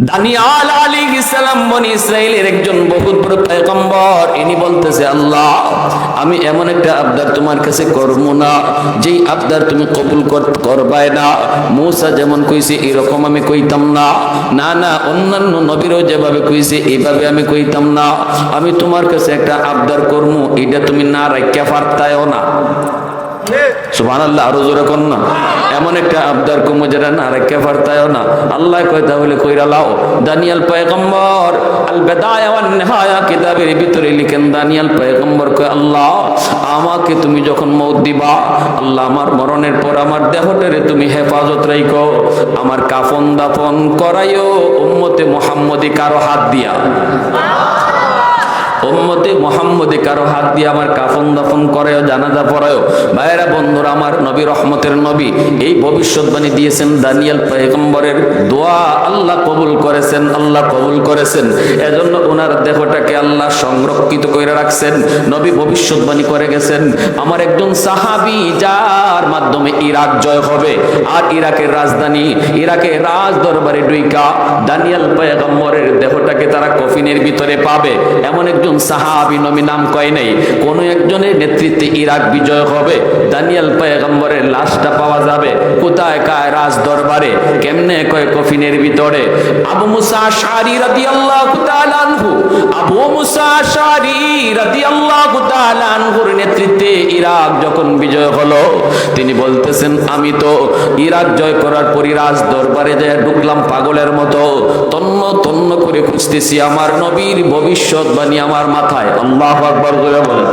দানিয়াল আলী ইসলাম বনি ইসরায়েলের একজন বহুত বড় ইনি বলতেছে, আল্লাহ, আমি এমন একটা আবদার তোমার কাছে করব না, যেই আবদার তুমি কবুল কর- করবাই না। মূসা যেমন কইছে, এরকম আমি কইতাম না। না না, অন্যান্য নবীরও যেভাবে কইছে এইভাবে আমি কইতাম না। আমি তোমার কাছে একটা আবদার করব এটা তুমি না রাখা পারতায়ও না। আল্লাহ আরও জোরে কর না। এমন একটা আবদার কুমু যেটা না রেখে পারতায়ও না। আল্লাহ কয় তাহলে কইরা লাও দানিয়াল পয়গম্বর আল বেদায়া নিহায়া কিতাবের ভিতরে লিখেন দানিয়াল পয়গম্বর কয় আল্লাহ আমাকে তুমি যখন মৌত দিবা আল্লাহ আমার মরণের পর আমার দেহটারে তুমি হেফাজত রাইকো আমার কাফন দাফন করাইও উম্মতে মুহাম্মদি কারও হাত দিয়া। উম্মতে মোহাম্মদে কারও হাত দিয়ে আমার কাফন দাফন করেও জানাজা পড়ায়ও, ভাইয়েরা, বন্ধুরা, আমার নবী রহমতের নবী, এই ভবিষ্যৎবাণী দিয়েছেন দানিয়াল পয়গম্বরের দোয়া, আল্লাহ কবুল করেছেন, আল্লাহ কবুল করেছেন। এজন্য ওনার দেহটাকে আল্লাহ সংরক্ষিত করে রাখছেন, নবী ভবিষ্যৎবাণী করে গেছেন। আমার একজন সাহাবি, যার মাধ্যমে ইরাক জয় হবে, আর ইরাকের রাজধানী, ইরাকের রাজ দরবারে ডুইকা দানিয়াল পয়গম্বরের দেহটাকে তারা কফিনের ভিতরে পাবে। এমন একজন সাহাবি নবী নাম কয় নাই? কোন একজনের নেতৃত্বে ইরাক বিজয় হবে। দানিয়াল পয়গম্বরের লাশটা পাওয়া যাবে। কোথায় কায় রাজ দরবারে কেমনে কয় কফিনের ভিতরে? আবু মুসা শারি তাআলা আনহু। আবু মুসা শারি রাদিয়াল্লাহু তাআলা আনহুর নেতৃত্বে ইরাক যখন বিজয় হলো, তিনি বলতেছেন, আমি তো ইরাক জয় করার পরই রাজ দরবারে যায় ঢুকলাম পাগলের মতো। তন্ন তন্ন করে খুঁজতেছি। আমার নবীর ভবিষ্যৎবাণী আমার মাথায়, আল্লাহ আকবর করে বলেন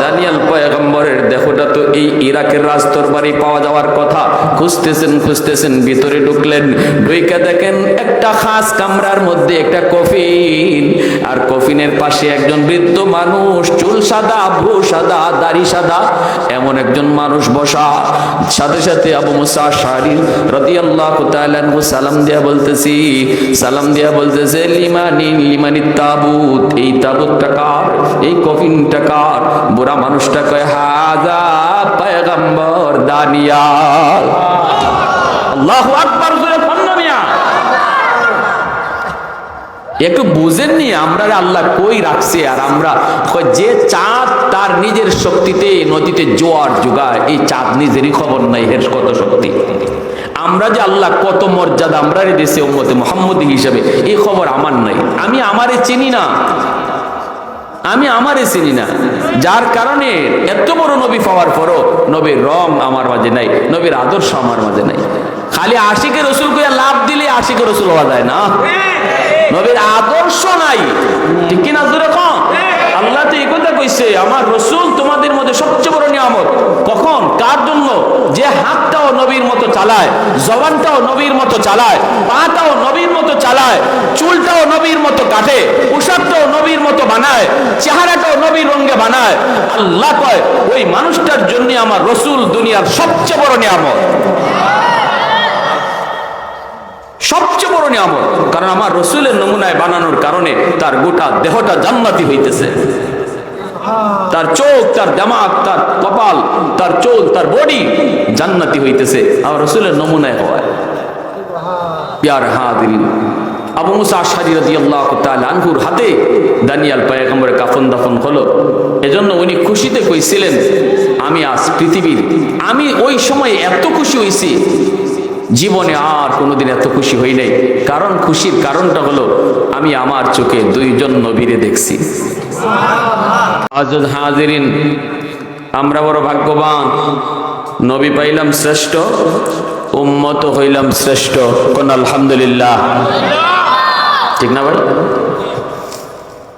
দানিয়াল পয়গম্বরের দেহটা তো এই ইরাকের রাজ দরবারে পাওয়া যাওয়ার কথা। খুঁজতেছেন খুঁজতেছেন, ভিতরে ঢুকলেন। ঢুইকা দেখেন একটা খাস কামরার মধ্যে একটা কফিন। আর কফিনের পাশে একজন বৃদ্ধ মানুষ, চুল সাদা, ভ্রু সাদা, দাড়ি সাদা, এমন একজন মানুষ বসা। সাথে সাথে আবু মুসা রাদিয়াল্লাহু তাআলা আনহু সালাম দিয়া বলতেছি, সালাম দিয়া বলতেছে, লিমানি লিমানি তাবুত। এই তাবুতটা কার এই কফিনটা কার বুড়া মানুষটা হাজা পয়গম্বর দানিয়াল। আল্লাহু আকবার, জোরে একটু বুঝেননি আমরা আল্লাহ কই রাখছে, আর আমরা যে চাঁদ তার নিজের শক্তিতে, নদীতে জোয়ার যোগায় এই চাঁদ নিজেরই খবর নাই এর কত শক্তি। আমরা যে আল্লাহ কত মর্যাদা, আমরা দেশে উম্মতে মোহাম্মদ হিসাবে, এই খবর আমার নাই। আমি আমারে চিনি না। আমি আমারে চিনি না। যার কারণে এত বড় নবী পাওয়ার পরও নবীর রং আমার মাঝে নাই নবীর আদর্শ আমার মাঝে নাই। খালি আশিকে রসুল কইয়া লাভ দিলে আশিকে রসুল হওয়া যায় না। নবীর আদর্শ নাই। ঠিক কিনা দূরে কম আল্লাহ তো এই কথা কইছে, আমার রসুল তোমাদের মধ্যে সবচেয়ে বড় নিয়ামত। কখন? কার জন্য? যে হাতটাও নবীর মতো চালায়, জবানটাও নবীর মতো চালায়, পাটাও নবীর মতো চালায়, চুলটাও নবীর মতো কাটে, পোশাকটাও নবীর মতো বানায়, চেহারাটাও নবীর রঙে বানায়। আল্লাহ কয়, ওই মানুষটার জন্য আমার রসুল দুনিয়ার সবচেয়ে বড় নিয়ামত। সবচেয়ে বড় নিয়ামত, কারণ আমার রসুলের নমুনায় বানানোর কারণে তার গোটা দেহটা জান্নাতি হইতেছে। তার চোখ, তার দামাক তার কপাল, তার চোখ তার বডি জান্নাতি হইতেছে আমার রসুলের নমুনায় হওয়ায় প্যার হাতে কাফন দাফন হলো। উনি খুশিতে কইছিলেন, আমি আজ পৃথিবীর, আমি ওই সময় এত খুশি হইছি জীবনে আর কোনোদিন এত খুশি হই নাই। কারণ খুশির কারণটা হলো, আমি আমার চোখে দুইজন নবীরে দেখছি। হাজিরিন, আমরা বড় ভাগ্যবান। নবী পাইলাম শ্রেষ্ঠ, উম্মত হইলাম শ্রেষ্ঠ। কোন আলহামদুলিল্লাহ। ঠিক না ভাই?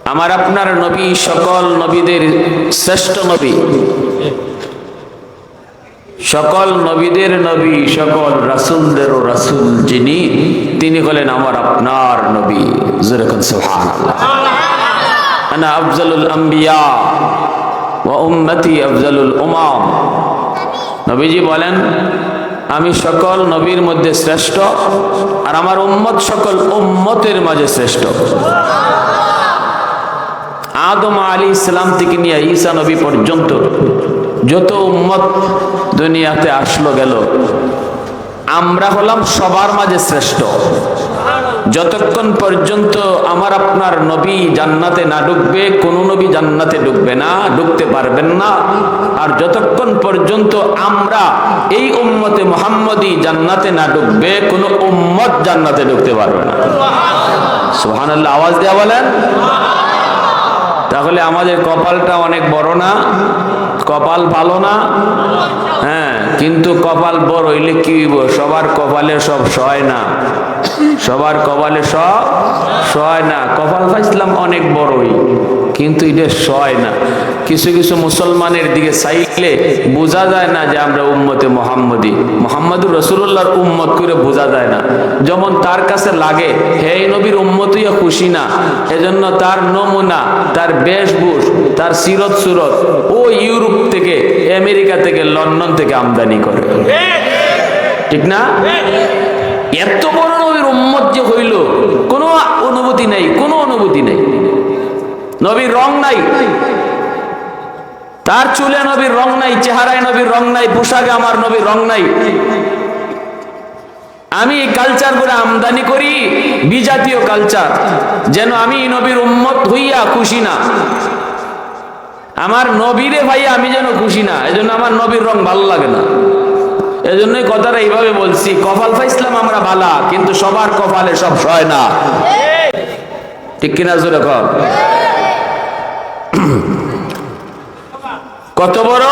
আমার আপনার নবী সকল নবীদের শ্রেষ্ঠ নবী। সকল নবীদের নবী, সকল রাসুলদেরও রাসুল যিনি, তিনি হলেন আমার আপনার নবী। সুবহানাল্লাহ। আনা আফজালুল আম্বিয়া ওয়া উম্মতি আফজালুল উমাম। নবীজি বলেন, আমি সকল নবীর মধ্যে শ্রেষ্ঠ আর আমার উম্মত সকল উম্মতের মাঝে শ্রেষ্ঠ। আদম আলী ইসলাম থেকে নিয়ে ঈসা নবী পর্যন্ত যত উম্মত দুনিয়াতে আসলো গেল, আমরা হলাম সবার মাঝে শ্রেষ্ঠ। যতক্ষণ পর্যন্ত আমার আপনার নবী জান্নাতে না ঢুকবে কোন নবী জান্নাতে ঢুকবে না ঢুকতে পারবেন না। আর যতক্ষণ পর্যন্ত আমরা এই উম্মতে মোহাম্মদী জান্নাতে না ঢুকবে কোন উম্মত জান্নাতে ঢুকতে পারবে না। সুবহানাল্লাহ, আওয়াজ দেওয়া বলেন। তাহলে আমাদের কপালটা অনেক বড় না? কপাল ভালো না? হ্যাঁ কিন্তু কপাল বড়, হইলে কি সবার কপালে সব সয় না। সবার কপালে সব সয় না। কপাল পাইছিলাম অনেক বড়ই। কিন্তু এটা সয় না। কিছু কিছু মুসলমানের দিকে চাইলে বোঝা যায় না যে আমরা উম্মতে মোহাম্মদী। মোহাম্মদুর রসুল্লাহর উম্মত করে বোঝা যায় না। যেমন তার কাছে লাগে, হে নবীর উম্মতইয়া খুশি না, এজন্য তার নমুনা, তার বেশভূষ, তার সিরত সুরত ও ইউরোপ থেকে, আমেরিকা থেকে, লন্ডন থেকে আমদানি করে। ঠিক না? এত বড় নবীর উম্মত যে হইল, কোনো অনুভূতি নাই, কোনো অনুভূতি নাই। নবীর রং নাই। তার চুলে নবীর রং নাই, চেহারায় নবীর রং নাই, পোশাকে আমার নবীর রং নাই। আমি এই কালচার করে আমদানি করি বিজাতীয় কালচার যেন আমি নবীর উম্মত হইয়া খুশি না। আমার নবীরে ভাই আমি যেন খুশি না, এজন্য আমার নবীর রং ভালো লাগে না। এজন্যই কথাটা এইভাবে বলছি, কপাল পাইছিলাম আমরা বালা, কিন্তু সবার কপালে সব সয় না। ঠিক কিনা জোরে কর? কত বড়?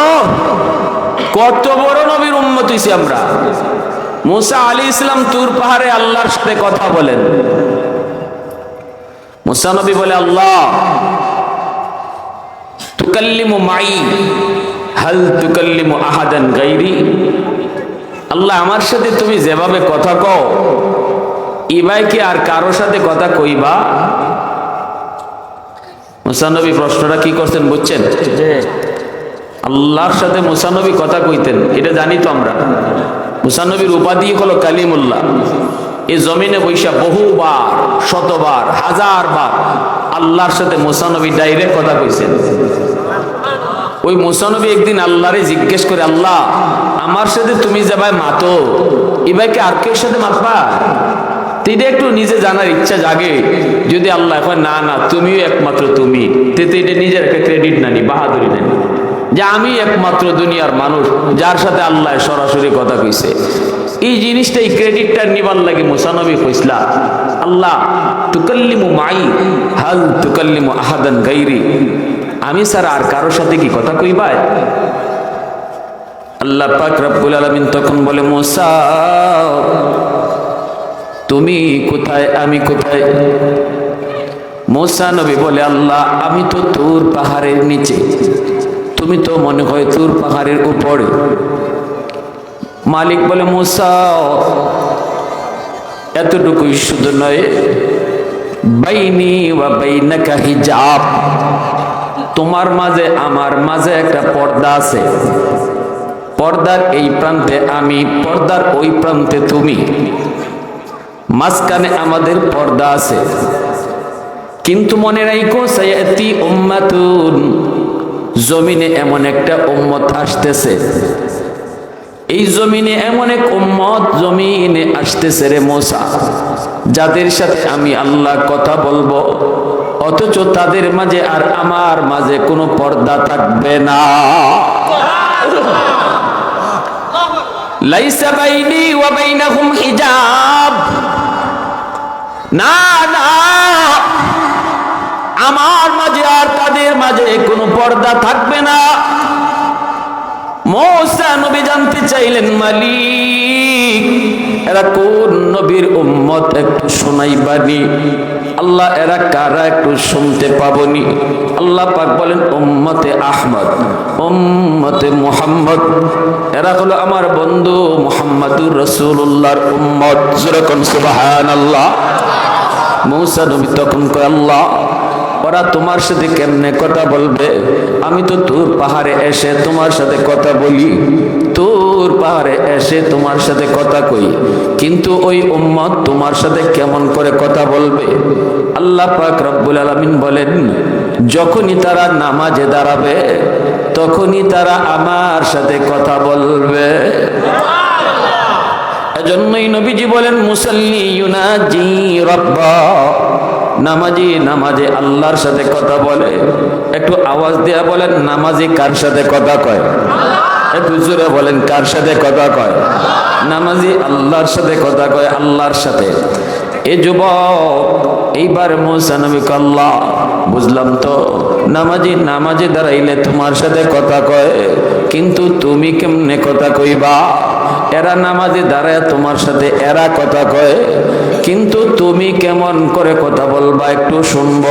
কত বড় নবীর উম্মত হইছি আমরা। মুসা আলী ইসলাম তুর পাহাড়ে আল্লাহর সাথে কথা বলেন। মুসা নবী বলে, আল্লাহ, তুকাল্লিমু মাই, হাল তুকাল্লিমু আহাদান গাইরি। আল্লাহ, আমার সাথে তুমি যেভাবে কথা কও, ইবাই কি আর কারোর সাথে কথা কইবা? মুসানবী প্রশ্নটা কি করছেন বুঝছেন? আল্লাহর সাথে মুসানবী কথা কইতেন, এটা জানি তো আমরা। মুসানবীর উপাধি হলো কালিমুল্লাহ। এই জমিনে বৈশা বহুবার, শতবার হাজার বার আল্লাহর সাথে মুসানবী ডাইরেক্ট কথা কইছেন। ওই মুসানবী একদিন আল্লাহরে জিজ্ঞেস করে, আল্লাহ, আমার সাথে তুমি যে ভাই মাতো, এ ভাইকে আর কেউ সাথে মাতবা এটা একটু নিজে জানার ইচ্ছা জাগে, যদি আল্লাহ না না, তুমিও একমাত্র তুমি। তেতে এটা নিজের একটা ক্রেডিট নানি বাহাদুরি নানি যে আমি একমাত্র দুনিয়ার মানুষ, যার সাথে আল্লাহ সরাসরি কথা কইছে। এই জিনিসটা, এই ক্রেডিটটা নিবার লাগে মুসানবী কইসলা আল্লাহ, তুকাল্লিমু মাই, হাল তুকাল্লিমু আহাদান গাইরি। আমি স্যার, আর কারোর সাথে কি কথা কইবাই? আল্লাহ পাক রব্বুল আলামিন তখন বলে, মুসা, তুমি কোথায়, আমি কোথায়? মোসা নবী বলে, আল্লাহ, আমি তো তোর পাহাড়ের নিচে। তুমি তো মনে হয় তোর পাহাড়ের উপরে। মালিক বলে, মোসা, এতটুকুই শুধু নয়, বাইনি বা বাইনাকা হিজাব। তোমার মাঝে, আমার মাঝে একটা পর্দা আছে। পর্দার এই প্রান্তে আমি, পর্দার ওই প্রান্তে তুমি। মাঝখানে আমাদের পর্দা আছে। কিন্তু মনে রাখো সায়াতি উম্মাতুন জমিনে এমন একটা উম্মত আসতেছে। এই জমিনে এমন এক উম্মত জমিনে আসতেছে রে মোসা, যাদের সাথে আমি আল্লাহ কথা বলব, অথচ তাদের মাঝে আর আমার মাঝে কোনো পর্দা থাকবে না। লাইসা বাইনি ওয়া বাইনাহুম হিজাব। না না। আমার মাঝে আর তাদের মাঝে কোনো পর্দা থাকবে না। মৌসা নবী জানতে চাইলেন, মালিক, এরা কোন নবীর উম্মত একটু শোনাই বানি আল্লাহ, এরা কারা একটু শুনতে পাবনি? আল্লাহ পাক বলেন, উম্মতে আহমদ, উম্মতে মুহাম্মদ। এরা হলো আমার বন্ধু মুহাম্মাদুর রসুল্লাহর উম্মত। যেরকম সুবাহান আল্লাহ মৌসা নবী তখন আল্লাহ ওরা তোমার সাথে কেমনে কথা বলবে? আমি তো তোর পাহাড়ে এসে তোমার সাথে কথা বলি। তোর পাহাড়ে এসে তোমার সাথে কথা কই। কিন্তু ওই উম্মত তোমার সাথে কেমন করে কথা বলবে? আল্লাহ পাক রব্বুল আলমিন বলেন, যখনই তারা নামাজে দাঁড়াবে, তখনই তারা আমার সাথে কথা বলবে। এজন্যই নবীজি বলেন, মুসাল্লি ইউনাজি রব্বা। নামাজি, নামাজে আল্লাহর সাথে কথা বলে। একটু আওয়াজ দেয়া বলেন, নামাজি কার সাথে কথা কয়? একটু জোরে বলেন, কার সাথে কথা কয়? নামাজি আল্লাহর সাথে কথা কয়, আল্লাহর সাথে। এ যুবক, এইবার মুসা নবী বুঝলাম তো, নামাজি, নামাজে দাঁড়াইলে তোমার সাথে কথা কয়, কিন্তু তুমি কেমনে কথা কইবা? এরা নামাজে দাঁড়ায় তোমার সাথে এরা কথা কয় কিন্তু তুমি কেমন করে কথা বলবা একটু শুনব।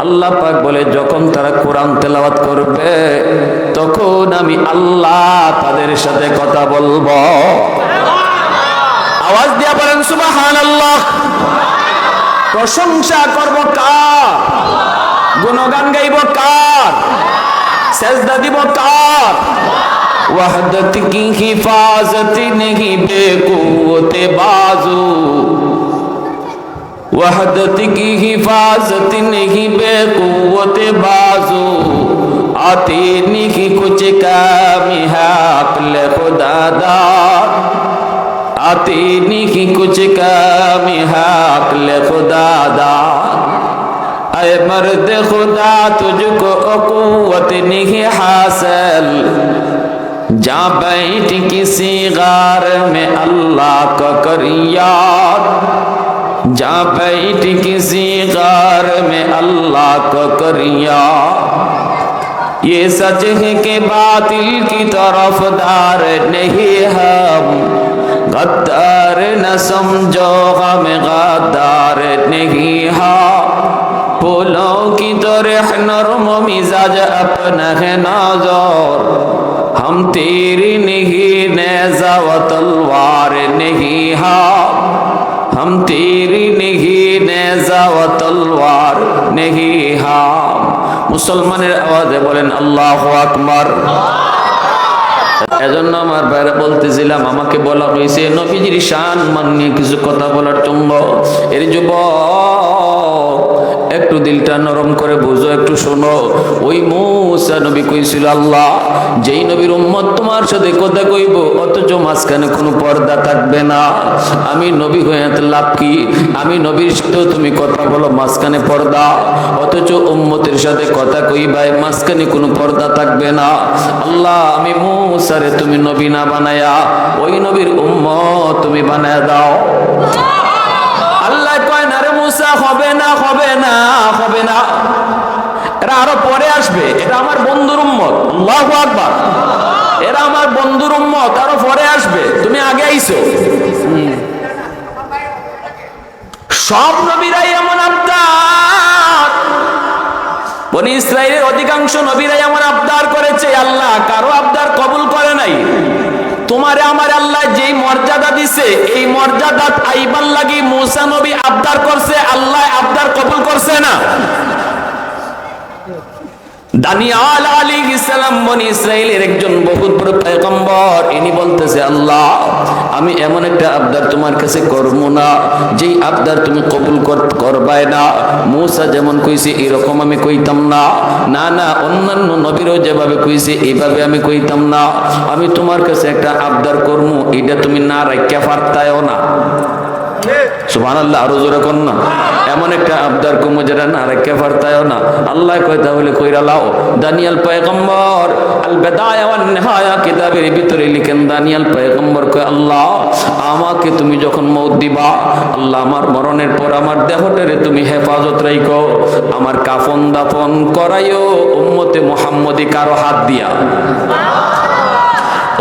আল্লাহ পাক বলে, যখন তারা কোরআন তেলাওয়াত করবে, তখন আমি আল্লাহ তাদের সাথে কথা বলব। আওয়াজ দিয়া পারেন সুবহানাল্লাহ। প্রশংসা করব কার? গুণগান গাইব কার? সেজদা দিব কার? وحدت কি حفاظت নেহি বেকুতে বাজু। وحدت کی حفاظت نہیں بے قوت بازو آتی نہیں کچھ کامی ہے عقل خدا دا۔ آتی نہیں کچھ کامی ہے عقل خدا دا۔ اے مرد خدا، تجھ کو قوت نہیں حاصل۔ جہاں بیٹھ کسی غار میں اللہ کا کر یاد۔ جا بیٹھ کسی غار میں اللہ کو کریا۔ یہ سچ ہے کہ باطل کی طرف دار نہیں ہم۔ غدار نہ سمجھو، غم غدار نہیں ہاں پھولوں کی تو طرح نرم مزاج اپنا ہے نازور ہم تیری نہیں نیزا و تلوار মুসলমানের আওয়াজে বলেন, আল্লাহ আকমার এজন্য আমার বাইরে বলতেছিলাম, আমাকে বলা হয়েছে, নবীজির শান মান নিয়ে কিছু কথা বলার জন্য। এর যুবক একটু দিলটা নরম করে বুঝো, একটু শোনো। ওই মুসা নবী কইছিল, আল্লাহ, যেই নবীর উম্মত তোমার সাথে কথা কইব, অথচ মাঝখানে কোনো পর্দা থাকবে না। আমি নবী হয়ে লাভ কি? আমি নবীর সাথেও তুমি কথা বলো, মাঝখানে পর্দা। অথচ উম্মতের সাথে কথা কইবাই, মাঝখানে কোনো পর্দা থাকবে না। আল্লাহ, আমি মুসারে তুমি নবী না বানায়া, ওই নবীর উম্মত তুমি বানায়া দাও। মুসা হবে না হবে না হবে না। এরা আরও পরে আসবে। এটা আমার বন্ধুর উম্মত। আল্লাহু আকবার। এরা আমার বন্ধুর উম্মত, আরও পরে আসবে। তুমি আগে আইছো সব নবীরাই এমন আবদার। বনি ইসরায়েলের অধিকাংশ নবীরাই এমন আবদার করেছে, আল্লাহ কারও আবদার কবুল করে নাই। তোমারে আমার আল্লাহ যেই মর্যাদা দিছে, এই মর্যাদা আইবার লাগি মুসা নবী আবদার করছে, আল্লাহ আবদার কবুল করছে না দানিয়াল আলী ইসলাম বনি ইসরায়েলের একজন বহুত বড় পয়গম্বর, ইনি বলতেছে, আল্লাহ, আমি এমন একটা আবদার তোমার কাছে করব না, যেই আবদার তুমি কবুল কর- করবাই না। মূসা যেমন কইছে, এরকম আমি কইতাম না। না না, অন্যান্য নবীরও যেভাবে কইছে এইভাবে আমি কইতাম না। আমি তোমার কাছে একটা আবদার করব, এটা তুমি না রাখিয়া পারতায়ও না। আরও জোরে কর না? এমন একটা আবদার কুমু যেটা না রেখে না। আল্লাহ কয়, তাহলে কইরা লাও, দানিয়াল পয়গম্বর আল বেদায়া নিহায়া কিতাবের ভিতরে লিখেন, দানিয়াল পয়গম্বর কয়, আল্লাহ, আমাকে তুমি যখন মৌত দিবা, আল্লাহ আমার মরণের পর আমার দেহটারে তুমি হেফাজত রাইকো আমার কাফন দাফন করাইও, উম্মতে মুহাম্মদি কারও হাত দিয়া।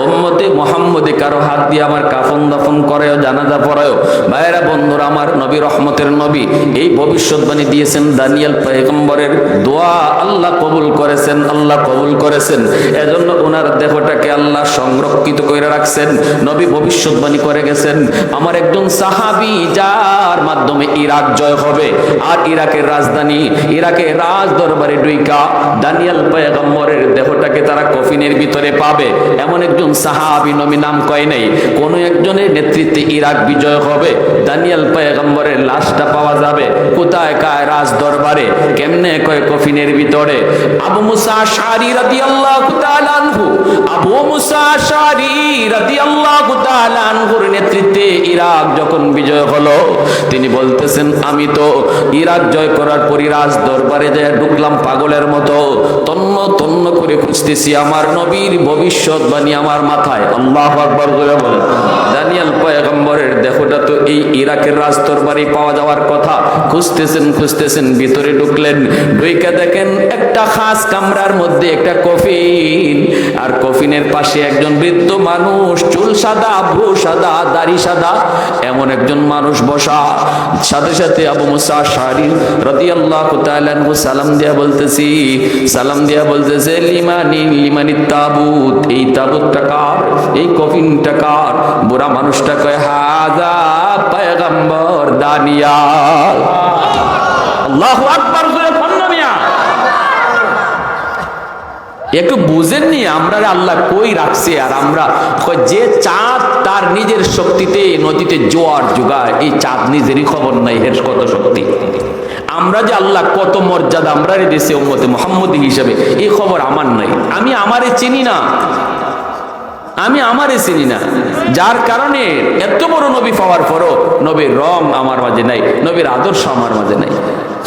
উম্মতে মোহাম্মদে কারও হাত দিয়ে আমার কাফন দাফন করেও জানাজা পড়ায়ও ভাইয়েরা, বন্ধুরা, আমার নবী রহমতের নবী এই ভবিষ্যৎবাণী দিয়েছেন দানিয়াল পয়গম্বরের দোয়া। আল্লাহ কবুল করেছেন, আল্লাহ কবুল করেছেন। এজন্য ওনার দেহটাকে আল্লাহ সংরক্ষিত করে রাখছেন। নবী ভবিষ্যৎবাণী করে গেছেন, আমার একজন সাহাবি, যার মাধ্যমে ইরাক জয় হবে, আর ইরাকের রাজধানী, ইরাকের রাজ দরবারে ডুইকা দানিয়াল পয়গম্বরের দেহটাকে তারা কফিনের ভিতরে পাবে এমন একজন সাহাবি নবী নাম কয় নাই। কোন একজনের নেতৃত্বে ইরাক বিজয় হবে, দানিয়াল পয়গম্বরের লাশটা পাওয়া যাবে। কোথায় কায় রাজ দরবারে কেমনে কয় কফিনের ভিতরে? আবু মুসা শারি তাআলা আনহু, আবু মুসা শারি তাআলা আনহুর নেতৃত্বে ইরাক যখন বিজয় হলো, তিনি বলতেছেন, আমি তো ইরাক জয় করার পরই রাজ দরবারে যায় ঢুকলাম পাগলের মতো। তন্ন তন্ন করে খুঁজতেছি, আমার নবীর ভবিষ্যৎবাণী আমার মাথায় আল্লাহ আকবর করে বলে। দানিয়াল পয়গম্বরের দেহটা এই ইরাকের রাজ দরবারে পাওয়া যাওয়ার কথা। খুঁজতেছেন খুঁজতেছেন, ভিতরে ঢুকলেন। ঢুইকা দেখেন একটা খাস কামরার মধ্যে একটা কফিন। আর কফিনের পাশে একজন বৃদ্ধ মানুষ, চুল সাদা, ভ্রু সাদা, দাড়ি সাদা, এমন একজন মানুষ বসা। সাথে সাথে আবু মুসা শারি রাদিয়াল্লাহু তাআলা আনহু সালাম দিয়া বলতেছি, সালাম দিয়া বলতেছে, লিমানি লিমানি তাবুত, এই তাবুতটা কার? এই কফিনটা কার? বুড়া মানুষটা কয়, হাজা পয়গম্বর দানিয়াল। আল্লাহু আকবার, জোরে পন্ন মিয়া। একটু বুঝেননি আমরা আল্লাহ কই রাখছে আর আমরা যে চাঁদ তার নিজের শক্তিতে, নদীতে জোয়ার যোগায় এই চাঁদ নিজেরই খবর নাই এর কত শক্তি। আমরা যে আল্লাহ কত মর্যাদা, আমরা দেশে উম্মতে মোহাম্মদী হিসেবে, এই খবর আমার নাই। আমি আমারে চিনি না। আমি আমারে চিনি না। যার কারণে এত বড় নবী পাওয়ার পরও নবীর রং আমার মাঝে নাই, নবীর আদর্শ আমার মাঝে নাই।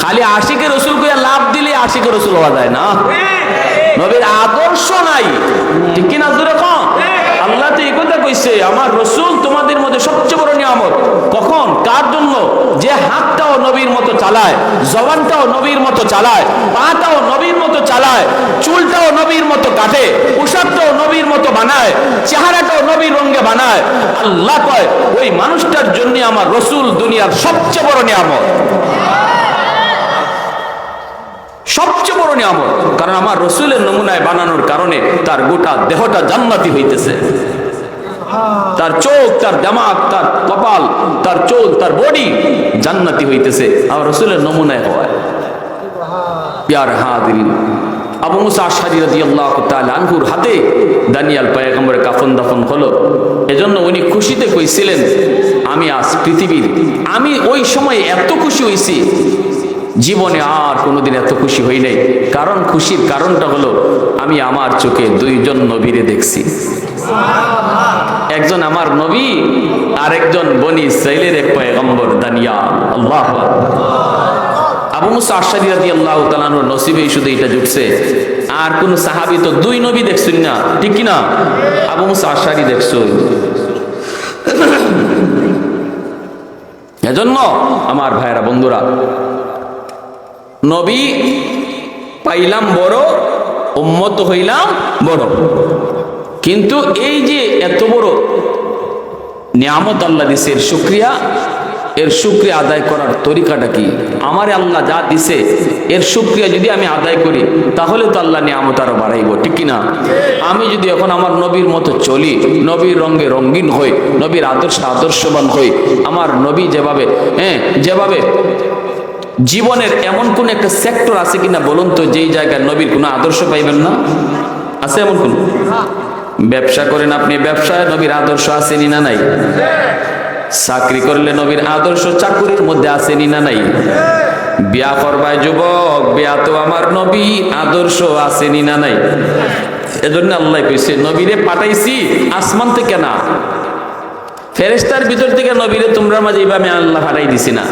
খালি আশিকে রসুল কইয়া লাভ দিলে আশিকে রসুল হওয়া যায় না। নবীর আদর্শ নাই। ঠিক কিনা জোরে কম আল্লাহ তো এই কথা কইছে, আমার রসুল তোমাদের মধ্যে সবচেয়ে বড় নিয়ামত। কখন? কার জন্য? যে হাতটাও নবীর মতো চালায়, জবানটাও নবীর মতো চালায়, পাটাও নবীর মতো চালায়, চুলটাও নবীর মতো কাটে, পোশাকটাও নবীর মতো বানায়, চেহারাটাও নবীর রঙে বানায়। আল্লাহ কয়, ওই মানুষটার জন্য আমার রসুল দুনিয়ার সবচেয়ে বড় নিয়ামত। সবচেয়ে বড় নিয়ামত, কারণ আমার রসুলের নমুনায় বানানোর কারণে তার গোটা দেহটা জান্নাতি হইতেছে। তার চোখ, তার দামাক তার কপাল, তার চোখ তার বডি জান্নাতি হইতেছে। আমার রসুলের নমুনায় হওয়ায় প্যার হাদিন আবু মুসা আশারি রাদিয়াল্লাহু তাআলা আনহুর হাতে দানিয়াল পয়গম্বরের কাফন দাফন হলো। এজন্য উনি খুশিতে কইছিলেন, আমি আজ পৃথিবীর, আমি ওই সময় এত খুশি হইছি জীবনে আর কোনোদিন এত খুশি হই নাই। কারণ খুশির কারণটা হলো, আমি আমার চোখে দুইজন নবীরে দেখছি। একজন আমার নবী আর একজন বনি ইসরাইলের এক পয়গম্বর দানিয়া আল্লাহ আবু মুসা আশারি রাদি আল্লাহ তালানোর নসিবেই শুধু এটা জুটছে। আর কোন সাহাবি তো দুই নবী দেখছেন না। ঠিক কিনা? আবু মুসা আশারি দেখছ এজন্য আমার ভাইরা বন্ধুরা নবী পাইলাম বড়, উম্মত হইলাম বড়। কিন্তু এই যে এত বড় নিয়ামত আল্লাহ দিছে, এর শুক্রিয়া এর শুক্রিয়া আদায় করার তরিকাটা কি? আমার আল্লাহ যা দিছে, এর শুক্রিয়া যদি আমি আদায় করি, তাহলে তো আল্লাহ নিয়ামত আরও বাড়াইব, ঠিক কিনা? আমি যদি এখন আমার নবীর মতো চলি, নবীর রঙে রঙিন হই, নবীর আদর্শ আদর্শবান হই, আমার নবী যেভাবে হ্যাঁ যেভাবে জীবনের এমন কোন একটা সেক্টর আছে কিনা বলুন তো, যেই জায়গায় নবীর কোনো আদর্শ পাইবেন না? আছে এমন কোন? ব্যবসা করেন আপনি, ব্যবসায় নবীর আদর্শ আসেনি না নাই? চাকরি করলে নবীর আদর্শ চাকুরির মধ্যে আসেনি না নাই? বিয়া করবায় যুবক, বিয়া তো আমার নবী আদর্শ আসেনি না নাই? এজন্য আল্লাহ কইছে, নবীরে পাঠাইছি, আসমান থেকে না। ফেরেস্তার ভিতর থেকে নবীরে তোমরা মাঝে এইভাবে আল্লাহ ফাটাই দিছি না।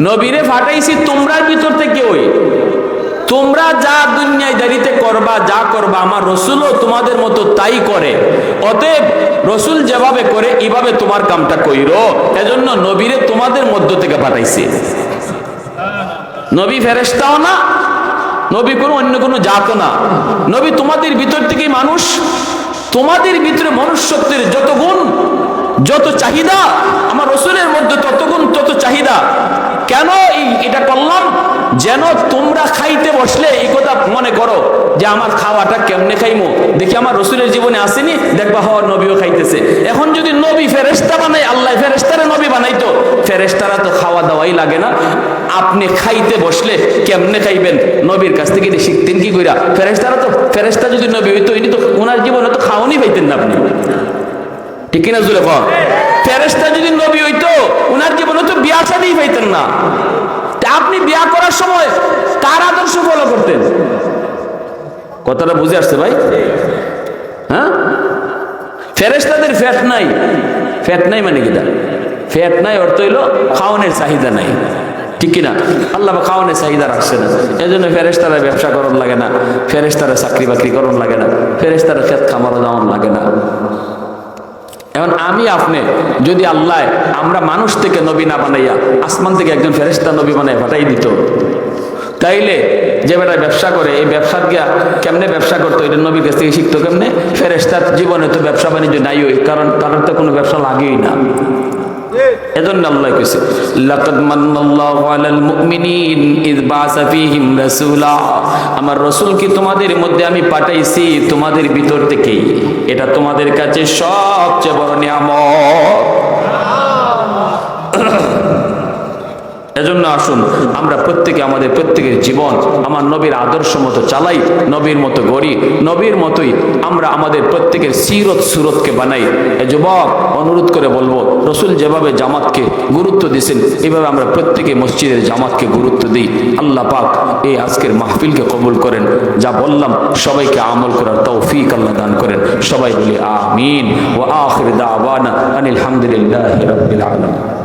নবীরে ফাটাইছি, তোমরার ভিতর থেকে ওই। তোমরা যা দুনিয়ায় দাঁড়িতে করবা, যা করবা, আমার রসুলও তোমাদের মতো তাই করে। অতএব রসুল যেভাবে করে, এভাবে তোমার কামটা কইরো। এজন্য নবীরে তোমাদের মধ্য থেকে পাঠাইছি। নবী ফেরেস্তাও না, নবী কোনো অন্য কোনো জাত না। নবী তোমাদের ভিতর থেকেই মানুষ। তোমাদের ভিতরে মনুষ্যত্বের যত গুণ, যত চাহিদা, আমার রসুলের মধ্যে তত গুণ, তত চাহিদা কেন এই এটা করলাম যেন তোমরা খাইতে বসলে এই কথা মনে করো যে আমার খাওয়াটা কেমনে খাইমো? দেখি আমার রসুলের জীবনে আসেনি? দেখবা হওয়ার নবীও খাইতেছে। এখন যদি নবী ফেরেস্তা বানাই আল্লাহ ফেরেস্তারে নবী বানাইতো ফেরেস্তারা তো খাওয়া দাওয়াই লাগে না। আপনি খাইতে বসলে কেমনে খাইবেন? নবীর কাছ থেকে এটি শিখতেন কি কইরা? ফেরেস্তারা তো ফেরেস্তা যদি নবী হইতো, ইনি তো ওনার জীবনে তো খাওয়ানি পাইতেন না আপনি। ঠিক কিনা জুলে ফেরেস্তা যদি নবী হইতো ওনার জীবনে তো বিয়া পাইতেন না। আপনি বিয়া করার সময় কার আদর্শ ফলো করতেন? কথাটা বুঝে আসছে ভাই? হ্যাঁ? ফেরেস্তাদের ফ্যাট নাই। ফ্যাট নাই মানে কিটা ফ্যাট নাই অর্থ হইল খাওয়ানোর চাহিদা নাই। ঠিক কিনা? আল্লাহ খাওয়ানোর চাহিদা রাখছে না। এই জন্য ফেরেস্তারা ব্যবসা করণ লাগে না। ফেরেস্তারা চাকরি বাকরি করণ লাগে না। ফেরেস্তারা খেত খামারও যাওয়ান লাগে না। এখন আমি আপনি, যদি আল্লাহ আমরা মানুষ থেকে নবী না বানাইয়া, আসমান থেকে একজন ফেরেস্তা নবী বানাই পাঠাই দিত, তাইলে যে বেটা ব্যবসা করে, এই ব্যবসা গিয়া কেমনে ব্যবসা করতো? এটা নবীর কাছ থেকে শিখতো কেমনে? ফেরেস্তার জীবনে তো ব্যবসা বাণিজ্য নাই ওই কারণ তার তো কোনো ব্যবসা লাগেই না। এজন্য আল্লাহ কইছে, লাকাদ মান্নাল্লাহু আলাল মুমিনিন ইয বাসা ফীহিম রাসূলা। আমার রাসূল কি তোমাদের মধ্যে আমি পাঠাইছি? তোমাদের ভিতর থেকেই। এটা তোমাদের কাছে সবচেয়ে বড় নিয়ামত। এজন্য আসুন, আমরা প্রত্যেকে আমাদের প্রত্যেকের জীবন আমার নবীর আদর্শ মতো চালাই, নবীর মতো গড়ি, নবীর মতোই আমরা আমাদের প্রত্যেকের সিরত সুরতকে বানাই। যুবক, অনুরোধ করে বলব, রসুল যেভাবে জামাতকে গুরুত্ব দিয়েছেন, এভাবে আমরা প্রত্যেকে মসজিদের জামাতকে গুরুত্ব দিই। আল্লাহ পাক এই আজকের মাহফিলকে কবুল করেন। যা বললাম, সবাইকে আমল করার তৌফিক আল্লাহ দান করেন। সবাই বলি আমিন। ও আখির দাওয়ানা আনিল হামদুলিল্লাহি রাব্বিল আলামিন।